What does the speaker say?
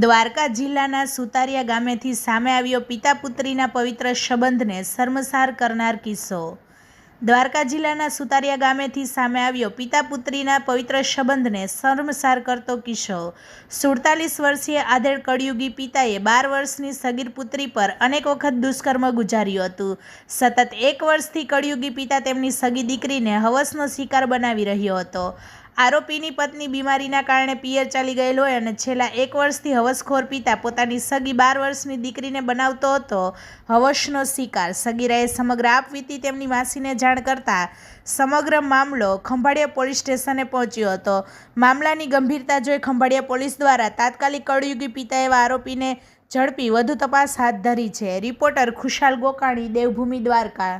દ્વારકા જિલ્લાના સુતારિયા ગામેથી સામે આવ્યો પિતા પુત્રીના પવિત્ર સંબંધને શર્મસાર કરનાર કિસ્સો. દ્વારકા જિલ્લાના સુતારિયા ગામેથી સામે આવ્યો પિતા પુત્રીના પવિત્ર સંબંધને શર્મસાર કરતો કિસ્સો. સુડતાલીસ વર્ષીય આધેડ કળિયુગી પિતાએ બાર વર્ષની સગીર પુત્રી પર અનેક વખત દુષ્કર્મ ગુજાર્યું હતું. સતત એક વર્ષથી કળિયુગી પિતા તેમની સગી દીકરીને હવસનો શિકાર બનાવી રહ્યો હતો. આરોપીની પત્ની બીમારીના કારણે પિયર ચાલી ગયેલ હોય અને છેલ્લા એક વર્ષથી હવસખોર પિતા પોતાની સગી બાર વર્ષની દીકરીને બનાવતો હતો. હવસનો શિકાર. સગીરાએ સમગ્ર આપવીતી તેમની માસીને જાણ કરતાં સમગ્ર મામલો ખંભાળિયા પોલીસ સ્ટેશને પહોંચ્યો હતો. મામલાની ગંભીરતા જોઈ ખંભાળિયા પોલીસ દ્વારા તાત્કાલિક કળયુગી પિતા એવા આરોપીને ઝડપી વધુ તપાસ હાથ ધરી છે. રિપોર્ટર ખુશાલ ગોકાણી, દેવભૂમિ દ્વારકા.